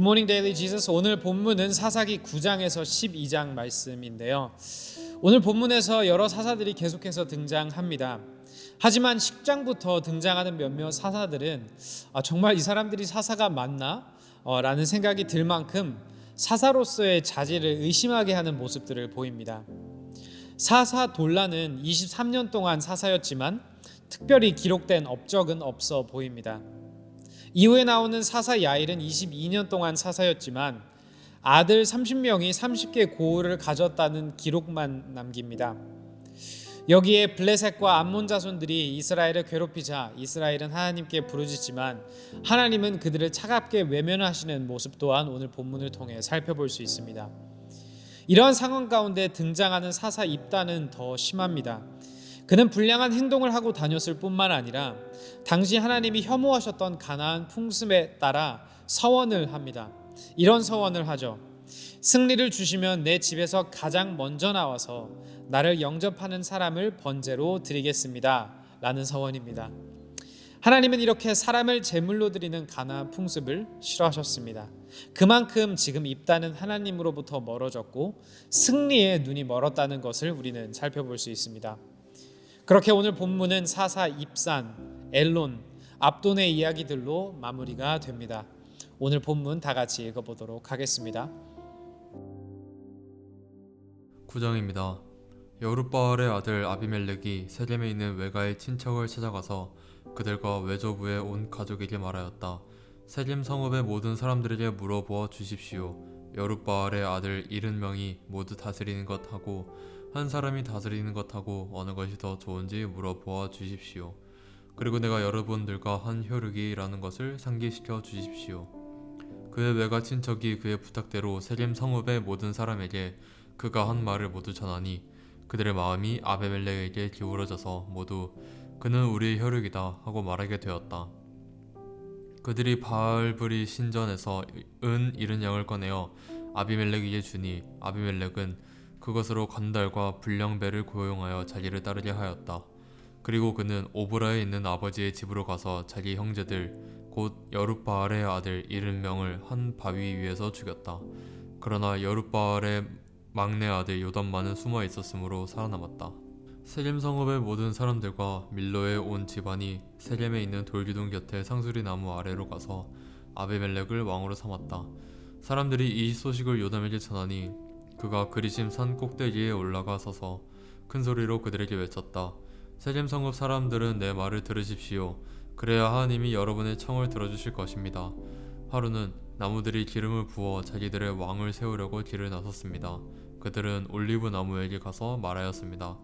굿모닝 데일리 지저스 오늘 본문은 사사기 9장에서 12장 말씀인데요. 오늘 본문에서 여러 사사들이 계속해서 등장합니다. 하지만 10장부터 등장하는 몇몇 사사들은 아, 정말 이 사람들이 사사가 맞나? 어, 라는 생각이 들 만큼 사사로서의 자질을 의심하게 하는 모습들을 보입니다. 사사 돌라는 23년 동안 사사였지만 특별히 기록된 업적은 없어 보입니다. 이후에 나오는 사사 야일은 22년 동안 사사였지만 아들 30명이 30개 고을을 가졌다는 기록만 남깁니다. 여기에 블레셋과 암몬 자손들이 이스라엘을 괴롭히자 이스라엘은 하나님께 부르짖지만 하나님은 그들을 차갑게 외면하시는 모습 또한 오늘 본문을 통해 살펴볼 수 있습니다. 이러한 상황 가운데 등장하는 사사 입단은 더 심합니다. 그는 불량한 행동을 하고 다녔을 뿐만 아니라 당시 하나님이 혐오하셨던 가나안 풍습에 따라 서원을 합니다. 이런 서원을 하죠. 승리를 주시면 내 집에서 가장 먼저 나와서 나를 영접하는 사람을 번제로 드리겠습니다. 라는 서원입니다. 하나님은 이렇게 사람을 제물로 드리는 가나안 풍습을 싫어하셨습니다. 그만큼 지금 입다는 하나님으로부터 멀어졌고 승리에 눈이 멀었다는 것을 우리는 살펴볼 수 있습니다. 그렇게 오늘 본문은 사사 입산, 엘론, 압돈의 이야기들로 마무리가 됩니다. 오늘 본문 다 같이 읽어보도록 하겠습니다. 9장입니다. 여룻바알의 아들 아비멜렉이 세겜에 있는 외가의 친척을 찾아가서 그들과 외조부의 온 가족에게 말하였다. 세겜 성읍의 모든 사람들에게 물어보아 주십시오. 여룻바알의 아들 70명이 모두 다스리는 것하고 한 사람이 다스리는 것하고 어느 것이 더 좋은지 물어보아 주십시오. 그리고 내가 여러분들과 한 혈육이라는 것을 상기시켜 주십시오. 그의 외가 친척이 그의 부탁대로 세겜 성읍의 모든 사람에게 그가 한 말을 모두 전하니 그들의 마음이 아베멜렉에게 기울어져서 모두 그는 우리의 혈육이다 하고 말하게 되었다. 그들이 바알브리 신전에서 은 이른 양을 꺼내어 아비멜렉에게 주니 아비멜렉은 그것으로 건달과 불량배를 고용하여 자기를 따르게 하였다. 그리고 그는 오브라에 있는 아버지의 집으로 가서 자기 형제들 곧 여룻바알의 아들 일흔 명을 한 바위 위에서 죽였다. 그러나 여룻바알의 막내 아들 요담만은 숨어 있었으므로 살아남았다. 세겜 성읍의 모든 사람들과 밀로의 온 집안이 세겜에 있는 돌기둥 곁에 상수리 나무 아래로 가서 아베멜렉을 왕으로 삼았다. 사람들이 이 소식을 요담에게 전하니 그가 그리심 산 꼭대기에 올라가 서서 큰 소리로 그들에게 외쳤다. 세겜 성읍 사람들은 내 말을 들으십시오. 그래야 하나님이 여러분의 청을 들어주실 것입니다. 하루는 나무들이 기름을 부어 자기들의 왕을 세우려고 길을 나섰습니다. 그들은 올리브 나무에게 가서 말하였습니다.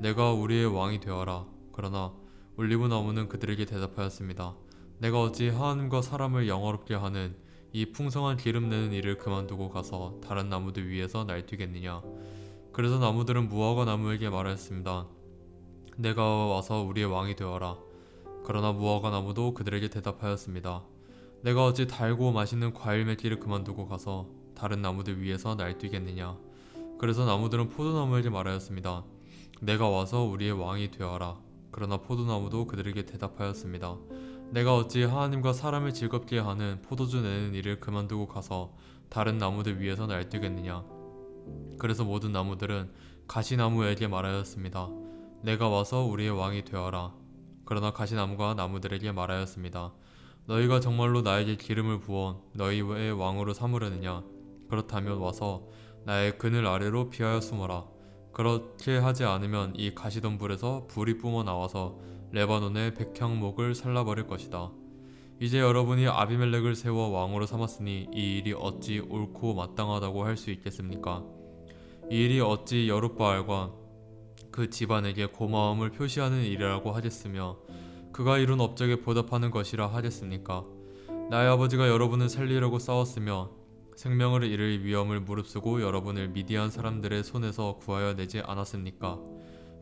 내가 우리의 왕이 되어라. 그러나 올리브 나무는 그들에게 대답하였습니다. 내가 어찌 하나님과 사람을 영어롭게 하는 이 풍성한 기름 내는 일을 그만두고 가서 다른 나무들 위에서 날뛰겠느냐. 그래서 나무들은 무화과 나무에게 말하였습니다. 내가 와서 우리의 왕이 되어라. 그러나 무화과 나무도 그들에게 대답하였습니다. 내가 어찌 달고 맛있는 과일 맺기를 그만두고 가서 다른 나무들 위에서 날뛰겠느냐. 그래서 나무들은 포도나무에게 말하였습니다. 내가 와서 우리의 왕이 되어라. 그러나 포도나무도 그들에게 대답하였습니다. 내가 어찌 하나님과 사람을 즐겁게 하는 포도주 내는 일을 그만두고 가서 다른 나무들 위에서 날뛰겠느냐. 그래서 모든 나무들은 가시나무에게 말하였습니다. 내가 와서 우리의 왕이 되어라. 그러나 가시나무가 나무들에게 말하였습니다. 너희가 정말로 나에게 기름을 부어 너희의 왕으로 삼으려느냐? 그렇다면 와서 나의 그늘 아래로 피하여 숨어라. 그렇게 하지 않으면 이 가시덤불에서 불이 뿜어 나와서 레바논의 백향목을 살라버릴 것이다. 이제 여러분이 아비멜렉을 세워 왕으로 삼았으니 이 일이 어찌 옳고 마땅하다고 할 수 있겠습니까? 이 일이 어찌 여룻바알과 그 집안에게 고마움을 표시하는 일이라고 하겠으며 그가 이룬 업적에 보답하는 것이라 하겠습니까? 나의 아버지가 여러분을 살리려고 싸웠으며 생명을 잃을 위험을 무릅쓰고 여러분을 미디안 사람들의 손에서 구하여 내지 않았습니까?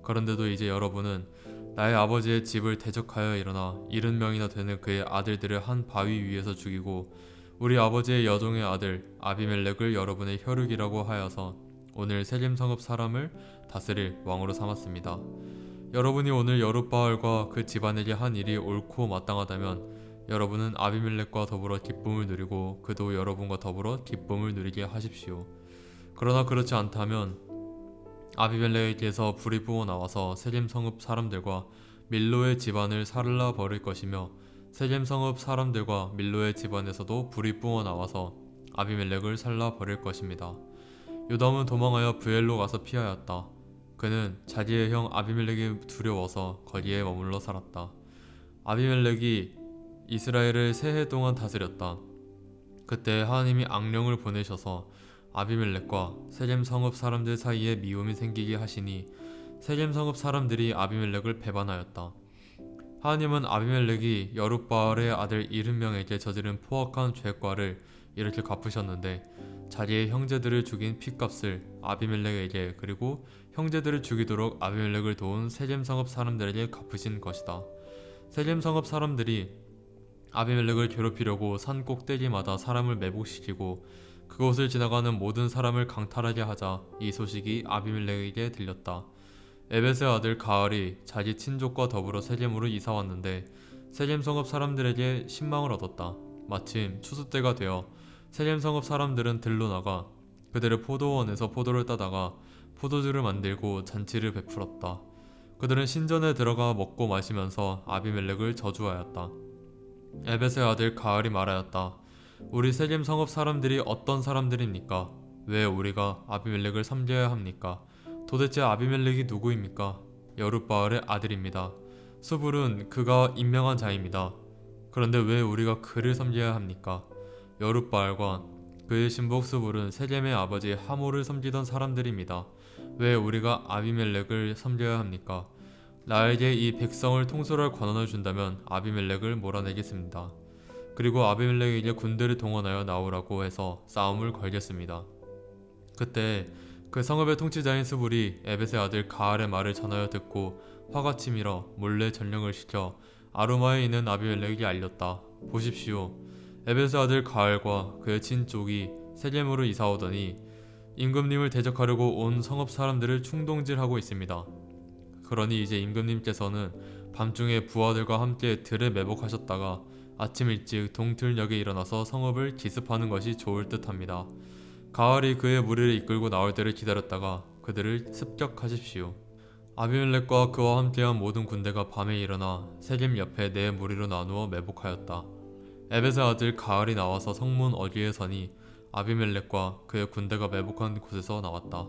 그런데도 이제 여러분은 나의 아버지의 집을 대적하여 일어나 일흔 명이나 되는 그의 아들들을 한 바위 위에서 죽이고 우리 아버지의 여종의 아들 아비멜렉을 여러분의 혈육이라고 하여서 오늘 세겜 성읍 사람을 다스릴 왕으로 삼았습니다. 여러분이 오늘 여룻바알과 그 집안에게 한 일이 옳고 마땅하다면 여러분은 아비멜렉과 더불어 기쁨을 누리고 그도 여러분과 더불어 기쁨을 누리게 하십시오. 그러나 그렇지 않다면 아비멜렉에게서 불이 부어 나와서 세겜 성읍 사람들과 밀로의 집안을 살라 버릴 것이며 세겜 성읍 사람들과 밀로의 집안에서도 불이 부어 나와서 아비멜렉을 살라 버릴 것입니다. 요담은 도망하여 부엘로 가서 피하였다. 그는 자기의 형 아비멜렉이 두려워서 거기에 머물러 살았다. 아비멜렉이 이스라엘을 세해 동안 다스렸다. 그때 하나님이 악령을 보내셔서 아비멜렉과 세겜 성읍 사람들 사이에 미움이 생기게 하시니 세겜 성읍 사람들이 아비멜렉을 배반하였다. 하나님은 아비멜렉이 여룻바알의 아들 이른명에게 저지른 포악한 죄과를 이렇게 갚으셨는데 자기의 형제들을 죽인 핏값을 아비멜렉에게 그리고 형제들을 죽이도록 아비멜렉을 도운 세겜 성읍 사람들에게 갚으신 것이다. 세겜 성읍 사람들이 아비멜렉을 괴롭히려고 산 꼭대기마다 사람을 매복시키고 그곳을 지나가는 모든 사람을 강탈하게 하자 이 소식이 아비멜렉에게 들렸다. 에벳의 아들 가알이 자기 친족과 더불어 세겜으로 이사 왔는데 세겜 성읍 사람들에게 신망을 얻었다. 마침 추수 때가 되어 세겜 성읍 사람들은 들로 나가 그들의 포도원에서 포도를 따다가 포도주를 만들고 잔치를 베풀었다. 그들은 신전에 들어가 먹고 마시면서 아비멜렉을 저주하였다. 에벳의 아들 가알이 말하였다. 우리 세겜 성읍 사람들이 어떤 사람들입니까? 왜 우리가 아비멜렉을 섬겨야 합니까? 도대체 아비멜렉이 누구입니까? 여룻바알의 아들입니다. 수불은 그가 임명한 자입니다. 그런데 왜 우리가 그를 섬겨야 합니까? 여룻바알과 그의 신복 수불은 세겜의 아버지 하모를 섬기던 사람들입니다. 왜 우리가 아비멜렉을 섬겨야 합니까? 나에게 이 백성을 통솔할 권한을 준다면 아비멜렉을 몰아내겠습니다. 그리고 아비멜렉에게 군대를 동원하여 나오라고 해서 싸움을 걸겠습니다. 그때 그 성읍의 통치자인 스불이 에벳의 아들 가알의 말을 전하여 듣고 화가 치밀어 몰래 전령을 시켜 아루마에 있는 아비멜렉에게 알렸다. 보십시오. 에벳의 아들 가알과 그의 친족이 세겜으로 이사오더니 임금님을 대적하려고 온 성읍 사람들을 충동질하고 있습니다. 그러니 이제 임금님께서는 밤중에 부하들과 함께 들에 매복하셨다가 아침 일찍 동틀녘에 일어나서 성읍을 기습하는 것이 좋을 듯합니다. 가을이 그의 무리를 이끌고 나올 때를 기다렸다가 그들을 습격하십시오. 아비멜렉과 그와 함께한 모든 군대가 밤에 일어나 세겜 옆에 네 무리로 나누어 매복하였다. 에벳의 아들 가을이 나와서 성문 어귀에 서니 아비멜렉과 그의 군대가 매복한 곳에서 나왔다.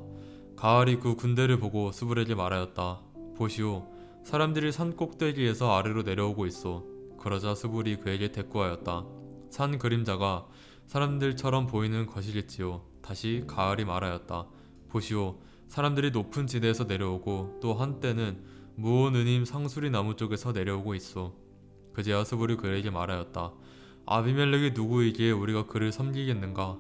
가을이 그 군대를 보고 수불에게 말하였다. 보시오, 사람들이 산 꼭대기에서 아래로 내려오고 있어. 그러자 수불이 그에게 대꾸하였다. 산 그림자가 사람들처럼 보이는 것이겠지요. 다시 가을이 말하였다. 보시오, 사람들이 높은 지대에서 내려오고 또 한때는 무오느님 상수리 나무 쪽에서 내려오고 있어. 그제야 수불이 그에게 말하였다. 아비멜렉이 누구이기에 우리가 그를 섬기겠는가?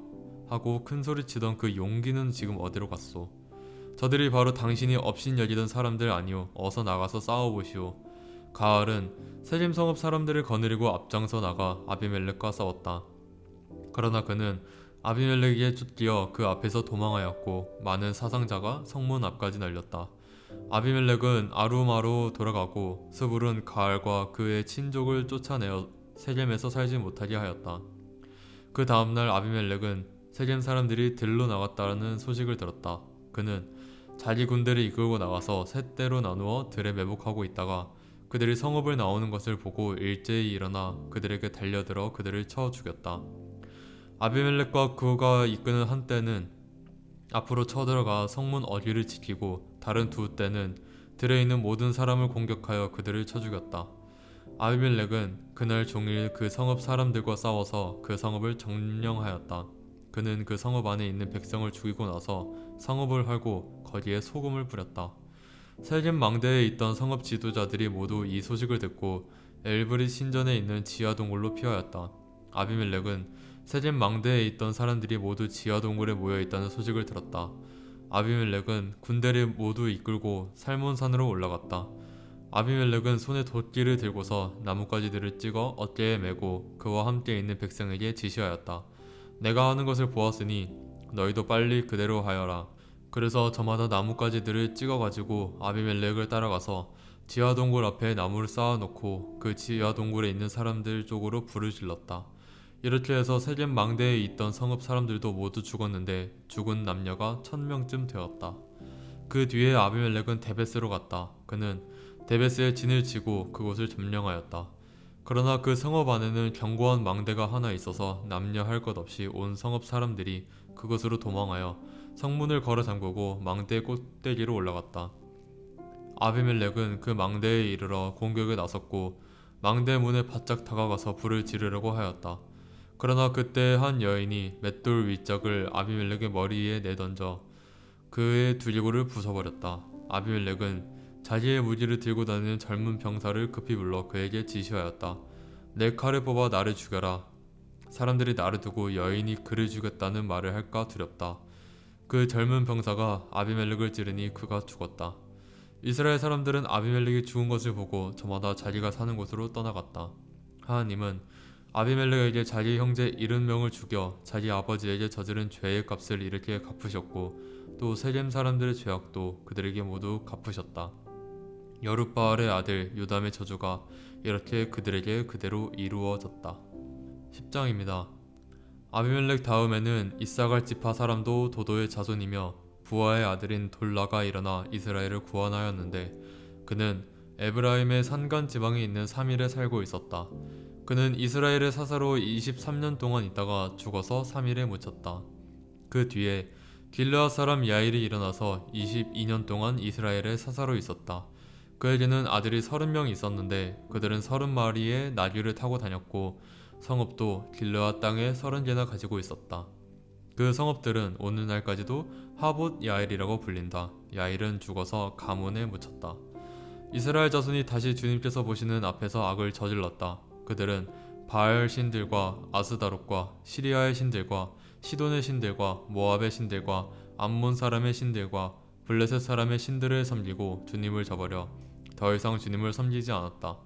하고 큰 소리치던 그 용기는 지금 어디로 갔소? 저들이 바로 당신이 업신 여기던 사람들 아니오. 어서 나가서 싸워보시오. 가을은 세겜 성읍 사람들을 거느리고 앞장서 나가 아비멜렉과 싸웠다. 그러나 그는 아비멜렉에게 쫓기어 그 앞에서 도망하였고 많은 사상자가 성문 앞까지 날렸다. 아비멜렉은 아루마로 돌아가고 스불은 가을과 그의 친족을 쫓아내어 세겜에서 살지 못하게 하였다. 그 다음날 아비멜렉은 세겜 사람들이 들로 나갔다는 소식을 들었다. 그는 자기 군대를 이끌고 나가서 셋대로 나누어 들에 매복하고 있다가 그들이 성읍을 나오는 것을 보고 일제히 일어나 그들에게 달려들어 그들을 쳐 죽였다. 아비멜렉과 그가 이끄는 한 떼는 앞으로 쳐들어가 성문 어귀를 지키고 다른 두 떼는 들에 있는 모든 사람을 공격하여 그들을 쳐 죽였다. 아비멜렉은 그날 종일 그 성읍 사람들과 싸워서 그 성읍을 점령하였다. 그는 그 성읍 안에 있는 백성을 죽이고 나서 성읍을 헐고 거기에 소금을 뿌렸다. 세겜 망대에 있던 성읍 지도자들이 모두 이 소식을 듣고 엘브리 신전에 있는 지하 동굴로 피하였다. 아비멜렉은 세겜 망대에 있던 사람들이 모두 지하 동굴에 모여 있다는 소식을 들었다. 아비멜렉은 군대를 모두 이끌고 살몬산으로 올라갔다. 아비멜렉은 손에 돛기를 들고서 나뭇가지들을 찍어 어깨에 메고 그와 함께 있는 백성에게 지시하였다. 내가 하는 것을 보았으니 너희도 빨리 그대로 하여라. 그래서 저마다 나뭇가지들을 찍어가지고 아비멜렉을 따라가서 지하 동굴 앞에 나무를 쌓아놓고 그 지하 동굴에 있는 사람들 쪽으로 불을 질렀다. 이렇게 해서 세겜 망대에 있던 성읍 사람들도 모두 죽었는데 죽은 남녀가 천 명쯤 되었다. 그 뒤에 아비멜렉은 데베스로 갔다. 그는 데베스에 진을 치고 그곳을 점령하였다. 그러나 그 성읍 안에는 견고한 망대가 하나 있어서 남녀 할 것 없이 온 성읍 사람들이 그곳으로 도망하여 성문을 걸어 잠그고 망대 꼭대기로 올라갔다. 아비멜렉은 그 망대에 이르러 공격에 나섰고 망대 문에 바짝 다가가서 불을 지르려고 하였다. 그러나 그때 한 여인이 맷돌 윗짝을 아비멜렉의 머리에 내던져 그의 두리고를 부숴버렸다. 아비멜렉은 자기의 무기를 들고 다니는 젊은 병사를 급히 불러 그에게 지시하였다. 내 칼을 뽑아 나를 죽여라. 사람들이 나를 두고 여인이 그를 죽였다는 말을 할까 두렵다. 그 젊은 병사가 아비멜렉을 찌르니 그가 죽었다. 이스라엘 사람들은 아비멜렉이 죽은 것을 보고 저마다 자기가 사는 곳으로 떠나갔다. 하나님은 아비멜렉에게 자기 형제 70명을 죽여 자기 아버지에게 저지른 죄의 값을 이렇게 갚으셨고 또 세겜 사람들의 죄악도 그들에게 모두 갚으셨다. 여룻바알의 아들 요담의 저주가 이렇게 그들에게 그대로 이루어졌다. 10장입니다. 아비멜렉 다음에는 이사갈 지파 사람도 도도의 자손이며 부하의 아들인 돌라가 일어나 이스라엘을 구원하였는데 그는 에브라임의 산간 지방에 있는 사밀에 살고 있었다. 그는 이스라엘의 사사로 23년 동안 있다가 죽어서 사밀에 묻혔다. 그 뒤에 길르앗 사람 야일이 일어나서 22년 동안 이스라엘의 사사로 있었다. 그에게는 아들이 30명 있었는데 그들은 30마리의 나귀를 타고 다녔고 성읍도 길르앗 땅에 30개나 가지고 있었다. 그 성읍들은 오늘날까지도 하봇 야일이라고 불린다. 야일은 죽어서 가문에 묻혔다. 이스라엘 자손이 다시 주님께서 보시는 앞에서 악을 저질렀다. 그들은 바알 신들과 아스다롯과 시리아의 신들과 시돈의 신들과 모압의 신들과 암몬 사람의 신들과 블레셋 사람의 신들을 섬기고 주님을 저버려 더 이상 주님을 섬기지 않았다.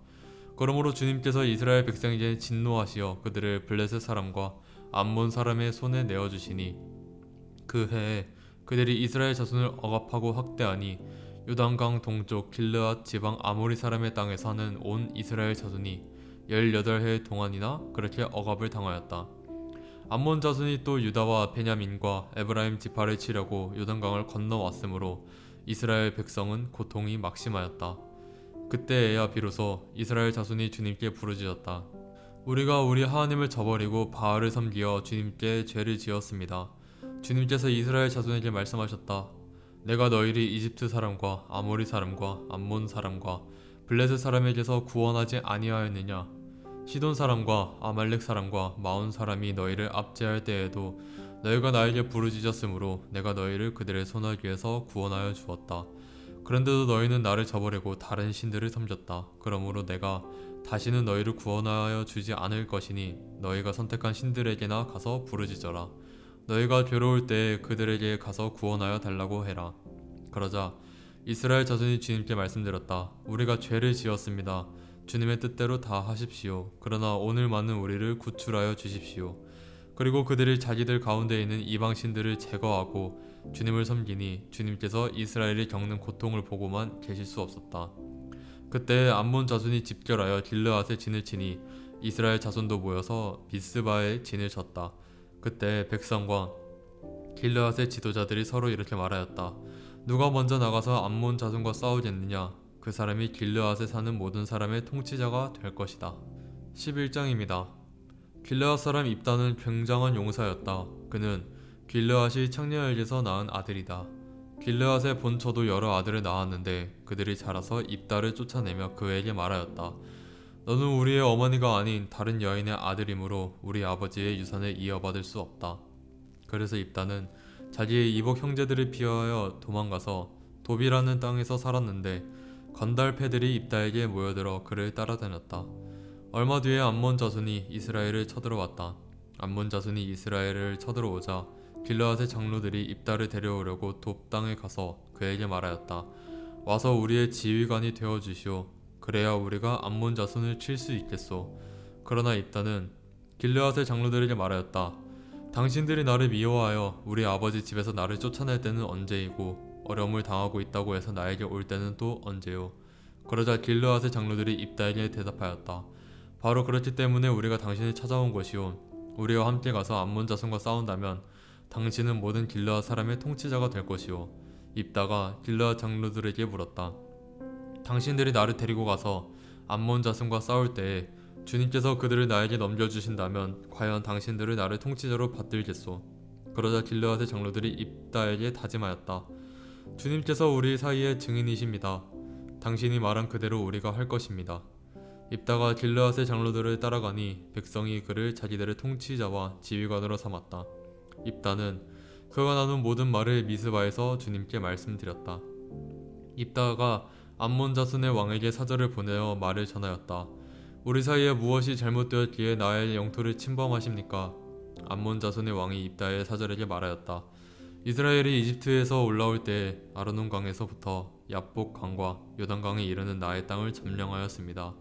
그러므로 주님께서 이스라엘 백성에게 진노하시어 그들을 블레셋 사람과 암몬 사람의 손에 내어 주시니 그 해에 그들이 이스라엘 자손을 억압하고 학대하니 요단강 동쪽 길르앗 지방 아모리 사람의 땅에 사는 온 이스라엘 자손이 18해 동안이나 그렇게 억압을 당하였다. 암몬 자손이 또 유다와 베냐민과 에브라임 지파를 치려고 요단강을 건너왔으므로 이스라엘 백성은 고통이 막심하였다. 그때에야 비로소 이스라엘 자손이 주님께 부르짖었다. 우리가 우리 하나님을 저버리고 바알을 섬기어 주님께 죄를 지었습니다. 주님께서 이스라엘 자손에게 말씀하셨다. 내가 너희를 이집트 사람과 아모리 사람과 암몬 사람과 블레셋 사람에게서 구원하지 아니하였느냐? 시돈 사람과 아말렉 사람과 마온 사람이 너희를 압제할 때에도 너희가 나에게 부르짖었으므로 내가 너희를 그들의 손아귀에서 구원하여 주었다. 그런데도 너희는 나를 저버리고 다른 신들을 섬겼다. 그러므로 내가 다시는 너희를 구원하여 주지 않을 것이니 너희가 선택한 신들에게나 가서 부르짖어라. 너희가 괴로울 때에 그들에게 가서 구원하여 달라고 해라. 그러자 이스라엘 자손이 주님께 말씀드렸다. 우리가 죄를 지었습니다. 주님의 뜻대로 다 하십시오. 그러나 오늘만은 우리를 구출하여 주십시오. 그리고 그들이 자기들 가운데 있는 이방 신들을 제거하고 주님을 섬기니 주님께서 이스라엘이 겪는 고통을 보고만 계실 수 없었다. 그때 암몬 자손이 집결하여 길르앗에 진을 치니 이스라엘 자손도 모여서 비스바에 진을 쳤다. 그때 백성과 길르앗의 지도자들이 서로 이렇게 말하였다. 누가 먼저 나가서 암몬 자손과 싸우겠느냐? 그 사람이 길르앗에 사는 모든 사람의 통치자가 될 것이다. 11장입니다. 길르앗 사람 입다는 굉장한 용사였다. 그는 길르앗이 청년에게서 낳은 아들이다. 길르앗의 본처도 여러 아들을 낳았는데 그들이 자라서 입다를 쫓아내며 그에게 말하였다. 너는 우리의 어머니가 아닌 다른 여인의 아들이므로 우리 아버지의 유산을 이어받을 수 없다. 그래서 입다는 자기의 이복 형제들을 피하여 도망가서 도비라는 땅에서 살았는데 건달패들이 입다에게 모여들어 그를 따라다녔다. 얼마 뒤에 암몬 자손이 이스라엘을 쳐들어왔다. 암몬 자손이 이스라엘을 쳐들어오자 길르앗의 장로들이 입다를 데려오려고 돕 땅에 가서 그에게 말하였다. 와서 우리의 지휘관이 되어 주시오. 그래야 우리가 암몬 자손을 칠 수 있겠소. 그러나 입다는 길르앗의 장로들에게 말하였다. 당신들이 나를 미워하여 우리 아버지 집에서 나를 쫓아낼 때는 언제이고 어려움을 당하고 있다고 해서 나에게 올 때는 또 언제요. 그러자 길르앗의 장로들이 입다에게 대답하였다. 바로 그렇기 때문에 우리가 당신을 찾아온 것이오. 우리와 함께 가서 암몬 자손과 싸운다면 당신은 모든 길르앗 사람의 통치자가 될 것이오. 입다가 길르앗 장로들에게 물었다. 당신들이 나를 데리고 가서 암몬 자손과 싸울 때에 주님께서 그들을 나에게 넘겨주신다면 과연 당신들을 나를 통치자로 받들겠소. 그러자 길르앗의 장로들이 입다에게 다짐하였다. 주님께서 우리 사이의 증인이십니다. 당신이 말한 그대로 우리가 할 것입니다. 입다가 길르앗의 장로들을 따라가니 백성이 그를 자기들의 통치자와 지휘관으로 삼았다. 입다는 그가 나눈 모든 말을 미스바에서 주님께 말씀드렸다. 입다가 암몬 자손의 왕에게 사절을 보내어 말을 전하였다. 우리 사이에 무엇이 잘못되었기에 나의 영토를 침범하십니까? 암몬 자손의 왕이 입다의 사절에게 말하였다. 이스라엘이 이집트에서 올라올 때 아르논 강에서부터 야복 강과 요단 강에 이르는 나의 땅을 점령하였습니다.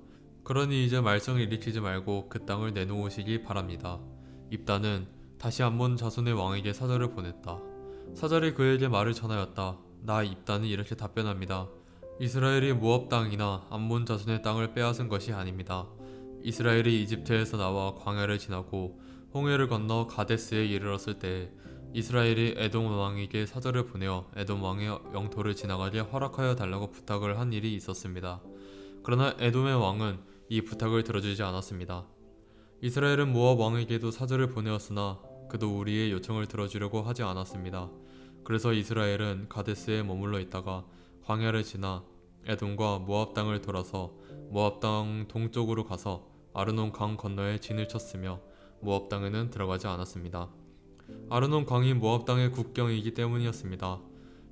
그러니 이제 말썽을 일으키지 말고 그 땅을 내놓으시기 바랍니다. 입다는 다시 암몬 자손의 왕에게 사절을 보냈다. 사절이 그에게 말을 전하였다. 나 입다는 이렇게 답변합니다. 이스라엘이 모압 땅이나 암몬 자손의 땅을 빼앗은 것이 아닙니다. 이스라엘이 이집트에서 나와 광야를 지나고 홍해를 건너 가데스에 이르렀을 때 이스라엘이 에돔 왕에게 사절을 보내어 에돔 왕의 영토를 지나가게 허락하여 달라고 부탁을 한 일이 있었습니다. 그러나 에돔의 왕은 이 부탁을 들어주지 않았습니다. 이스라엘은 모압 왕에게도 사절을 보내었으나 그도 우리의 요청을 들어주려고 하지 않았습니다. 그래서 이스라엘은 가데스에 머물러 있다가 광야를 지나 에돔과 모압 땅을 돌아서 모압 땅 동쪽으로 가서 아르논 강 건너에 진을 쳤으며 모압 땅에는 들어가지 않았습니다. 아르논 강이 모압 땅의 국경이기 때문이었습니다.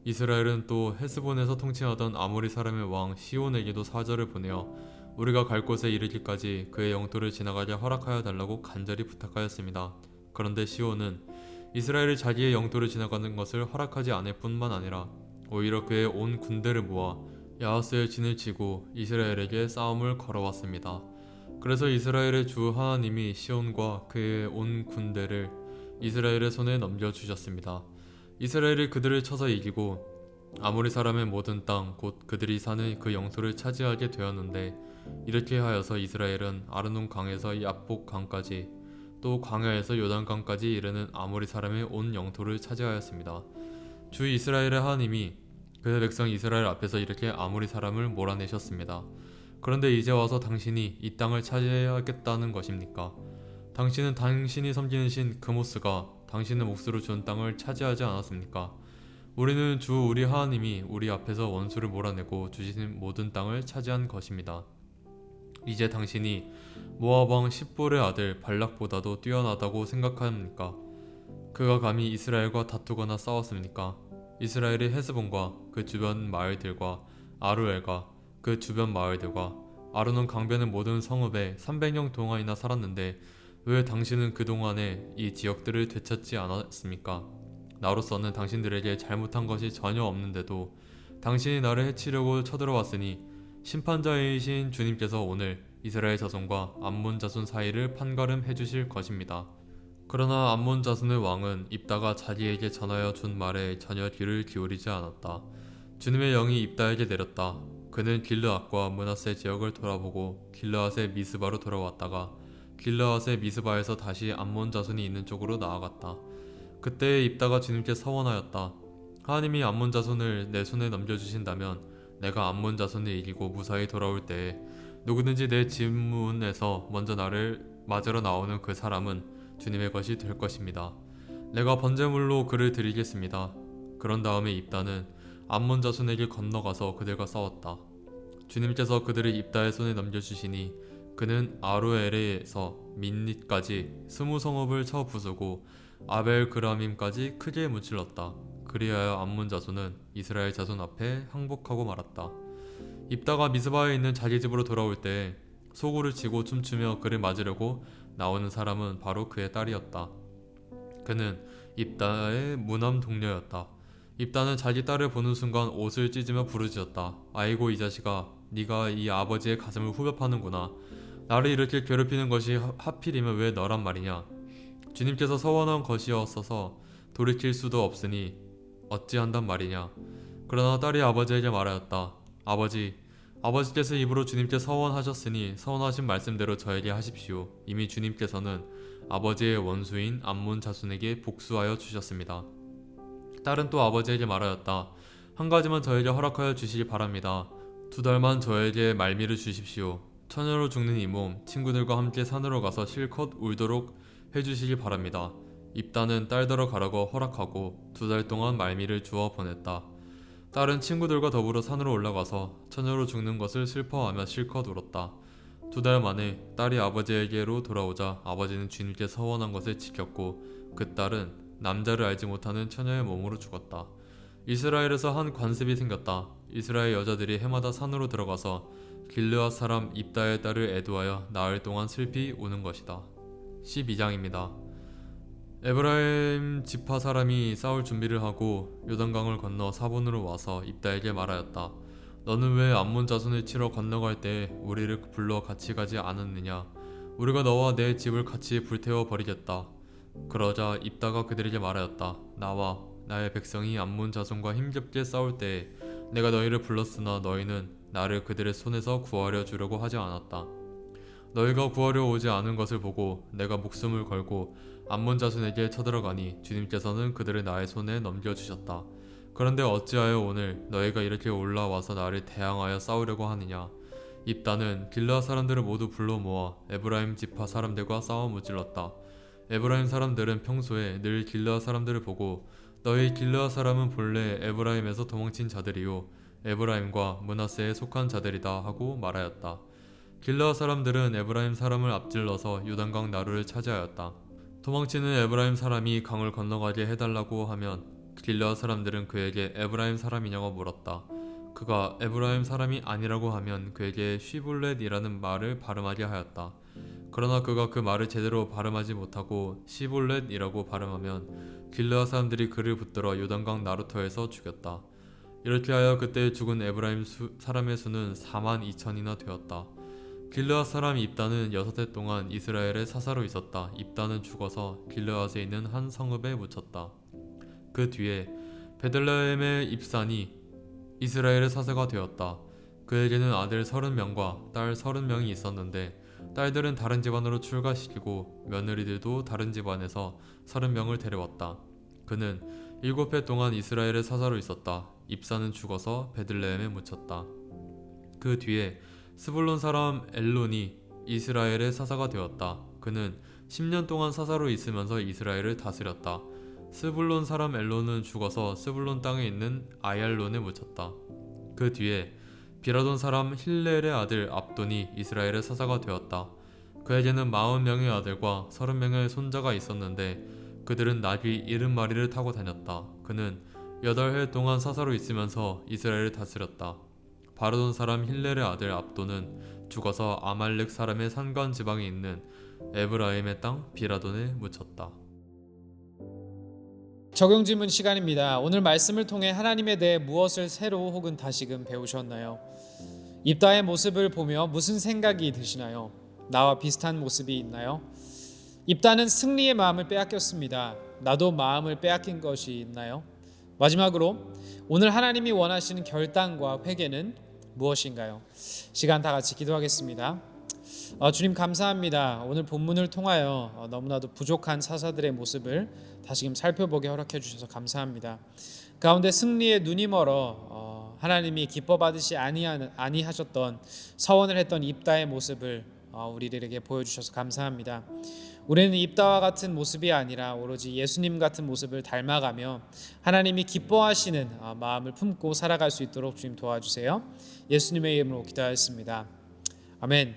이스라엘은 또 헤스본에서 통치하던 아모리 사람의 왕 시온에게도 사절을 보내어 우리가 갈 곳에 이르기까지 그의 영토를 지나가게 허락하여 달라고 간절히 부탁하였습니다. 그런데 시온은 이스라엘이 자기의 영토를 지나가는 것을 허락하지 않을 뿐만 아니라 오히려 그의 온 군대를 모아 야하스의 진을 치고 이스라엘에게 싸움을 걸어왔습니다. 그래서 이스라엘의 주 하나님이 시온과 그의 온 군대를 이스라엘의 손에 넘겨주셨습니다. 이스라엘이 그들을 쳐서 이기고 아모리 사람의 모든 땅 곧 그들이 사는 그 영토를 차지하게 되었는데 이렇게 하여서 이스라엘은 아르논 강에서 야복 강까지 또 광야에서 요단 강까지 이르는 아모리 사람의 온 영토를 차지하였습니다. 주 이스라엘의 하나님이 그의 백성 이스라엘 앞에서 이렇게 아모리 사람을 몰아내셨습니다. 그런데 이제 와서 당신이 이 땅을 차지하겠다는 것입니까? 당신은 당신이 섬기는 신 그모스가 당신의 몫으로 준 땅을 차지하지 않았습니까? 우리는 주 우리 하나님이 우리 앞에서 원수를 몰아내고 주신 모든 땅을 차지한 것입니다. 이제 당신이 모압 왕 십볼의 아들 발락보다도 뛰어나다고 생각합니까? 그가 감히 이스라엘과 다투거나 싸웠습니까? 이스라엘이 헤스본과 그 주변 마을들과 아루엘과 그 주변 마을들과 아르논 강변의 모든 성읍에 300년 동안이나 살았는데 왜 당신은 그동안에 이 지역들을 되찾지 않았습니까? 나로서는 당신들에게 잘못한 것이 전혀 없는데도 당신이 나를 해치려고 쳐들어왔으니 심판자이신 주님께서 오늘 이스라엘 자손과 암몬 자손 사이를 판가름해 주실 것입니다. 그러나 암몬 자손의 왕은 입다가 자기에게 전하여 준 말에 전혀 귀를 기울이지 않았다. 주님의 영이 입다에게 내렸다. 그는 길르앗과 문하세 지역을 돌아보고 길르앗의 미스바로 돌아왔다가 길르앗의 미스바에서 다시 암몬 자손이 있는 쪽으로 나아갔다. 그때 입다가 주님께 서원하였다. 하나님이 암몬 자손을 내 손에 넘겨주신다면 내가 암몬 자손을 이기고 무사히 돌아올 때에 누구든지 내 집문에서 먼저 나를 맞으러 나오는 그 사람은 주님의 것이 될 것입니다. 내가 번제물로 그를 드리겠습니다. 그런 다음에 입다는 암몬 자손에게 건너가서 그들과 싸웠다. 주님께서 그들을 입다의 손에 넘겨주시니 그는 아루엘에서 민닛까지 스무 성읍을 쳐 부수고 아벨 그라밈까지 크게 무찔렀다. 그리하여 암몬 자손은 이스라엘 자손 앞에 항복하고 말았다. 입다가 미스바에 있는 자기 집으로 돌아올 때 소구를 치고 춤추며 그를 맞으려고 나오는 사람은 바로 그의 딸이었다. 그는 입다의 무남 동료였다. 입다는 자기 딸을 보는 순간 옷을 찢으며 부르짖었다. 아이고 이 자식아, 네가 이 아버지의 가슴을 후벼 파는구나. 나를 이렇게 괴롭히는 것이 하- 하필이면 왜 너란 말이냐? 주님께서 서원한 것이었어서 돌이킬 수도 없으니 어찌한단 말이냐? 그러나 딸이 아버지에게 말하였다. 아버지, 아버지께서 입으로 주님께 서원하셨으니 서원하신 말씀대로 저에게 하십시오. 이미 주님께서는 아버지의 원수인 암몬 자손에게 복수하여 주셨습니다. 딸은 또 아버지에게 말하였다. 한 가지만 저에게 허락하여 주시기 바랍니다. 두 달만 저에게 말미를 주십시오. 처녀로 죽는 이 몸 친구들과 함께 산으로 가서 실컷 울도록 해주시기 바랍니다. 입다는 딸더러 가라고 허락하고 두 달 동안 말미를 주어 보냈다. 딸은 친구들과 더불어 산으로 올라가서 처녀로 죽는 것을 슬퍼하며 실컷 울었다. 두 달 만에 딸이 아버지에게로 돌아오자 아버지는 주님께 서원한 것을 지켰고 그 딸은 남자를 알지 못하는 처녀의 몸으로 죽었다. 이스라엘에서 한 관습이 생겼다. 이스라엘 여자들이 해마다 산으로 들어가서 길르앗 사람 입다의 딸을 애도하여 나흘 동안 슬피 우는 것이다. 12장입니다. 에브라임 지파 사람이 싸울 준비를 하고 요단강을 건너 사본으로 와서 입다에게 말하였다. 너는 왜 암몬 자손을 치러 건너갈 때 우리를 불러 같이 가지 않았느냐? 우리가 너와 내 집을 같이 불태워 버리겠다. 그러자 입다가 그들에게 말하였다. 나와 나의 백성이 암몬 자손과 힘겹게 싸울 때 내가 너희를 불렀으나 너희는 나를 그들의 손에서 구하려 주려고 하지 않았다. 너희가 구하려 오지 않은 것을 보고 내가 목숨을 걸고 암몬 자손에게 쳐들어가니 주님께서는 그들을 나의 손에 넘겨주셨다. 그런데 어찌하여 오늘 너희가 이렇게 올라와서 나를 대항하여 싸우려고 하느냐? 입다는 길라 사람들을 모두 불러 모아 에브라임 지파 사람들과 싸워 무질렀다. 에브라임 사람들은 평소에 늘 길라 사람들을 보고 너희 길라 사람은 본래 에브라임에서 도망친 자들이요 에브라임과 문하세에 속한 자들이다 하고 말하였다. 길라 사람들은 에브라임 사람을 앞질러서 요단강 나루를 차지하였다. 도망치는 에브라임 사람이 강을 건너가게 해달라고 하면 길라 사람들은 그에게 에브라임 사람이냐고 물었다. 그가 에브라임 사람이 아니라고 하면 그에게 쉬볼렛이라는 말을 발음하게 하였다. 그러나 그가 그 말을 제대로 발음하지 못하고 시볼렛이라고 발음하면 길라 사람들이 그를 붙들어 요단강 나루터에서 죽였다. 이렇게 하여 그때 죽은 에브라임 수- 사람의 수는 4만 2천이나 되었다. 길르앗 사람 입다는 여섯 해 동안 이스라엘의 사사로 있었다. 입다는 죽어서 길르앗에 있는 한 성읍에 묻혔다. 그 뒤에 베들레헴의 입산이 이스라엘의 사사가 되었다. 그에게는 아들 서른 명과 딸 서른 명이 있었는데 딸들은 다른 집안으로 출가시키고 며느리들도 다른 집안에서 서른 명을 데려왔다. 그는 일곱 해 동안 이스라엘의 사사로 있었다. 입사는 죽어서 베들레헴에 묻혔다. 그 뒤에 스불론 사람 엘론이 이스라엘의 사사가 되었다. 그는 10년 동안 사사로 있으면서 이스라엘을 다스렸다. 스불론 사람 엘론은 죽어서 스불론 땅에 있는 아얄론에 묻혔다. 그 뒤에 비라돈 사람 힐렐의 아들 압돈이 이스라엘의 사사가 되었다. 그에게는 40명의 아들과 30명의 손자가 있었는데 그들은 나귀 70마리를 타고 다녔다. 그는 8해 동안 사사로 있으면서 이스라엘을 다스렸다. 바르돈 사람 힐렐의 아들 압도는 죽어서 아말렉 사람의 산간 지방에 있는 에브라임의 땅 비라돈에 묻혔다. 적용 질문 시간입니다. 오늘 말씀을 통해 하나님에 대해 무엇을 새로 혹은 다시금 배우셨나요? 입다의 모습을 보며 무슨 생각이 드시나요? 나와 비슷한 모습이 있나요? 입다는 승리의 마음을 빼앗겼습니다. 나도 마음을 빼앗긴 것이 있나요? 마지막으로 오늘 하나님이 원하시는 결단과 회개는 무엇인가요? 시간 다 같이 기도하겠습니다. 어, 주님 감사합니다. 오늘 본문을 통하여 어, 너무나도 부족한 사사들의 모습을 다시금 살펴보게 허락해 주셔서 감사합니다. 가운데 승리의 눈이 멀어 어, 하나님이 기뻐 받으시 아니하, 아니하셨던 서원을 했던 입다의 모습을 어, 우리들에게 보여주셔서 감사합니다. 우리는 입다와 같은 모습이 아니라 오로지 예수님 같은 모습을 닮아가며 하나님이 기뻐하시는 어, 마음을 품고 살아갈 수 있도록 주님 도와주세요. 예수님의 이름으로 기도하였습니다. 아멘.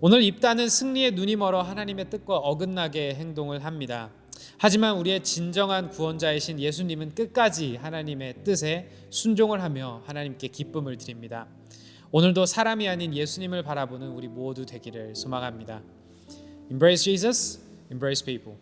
오늘 입다는 승리의 눈이 멀어 하나님의 뜻과 어긋나게 행동을 합니다. 하지만 우리의 진정한 구원자이신 예수님은 끝까지 하나님의 뜻에 순종을 하며 하나님께 기쁨을 드립니다. 오늘도 사람이 아닌 예수님을 바라보는 우리 모두 되기를 소망합니다. Embrace Jesus, embrace people.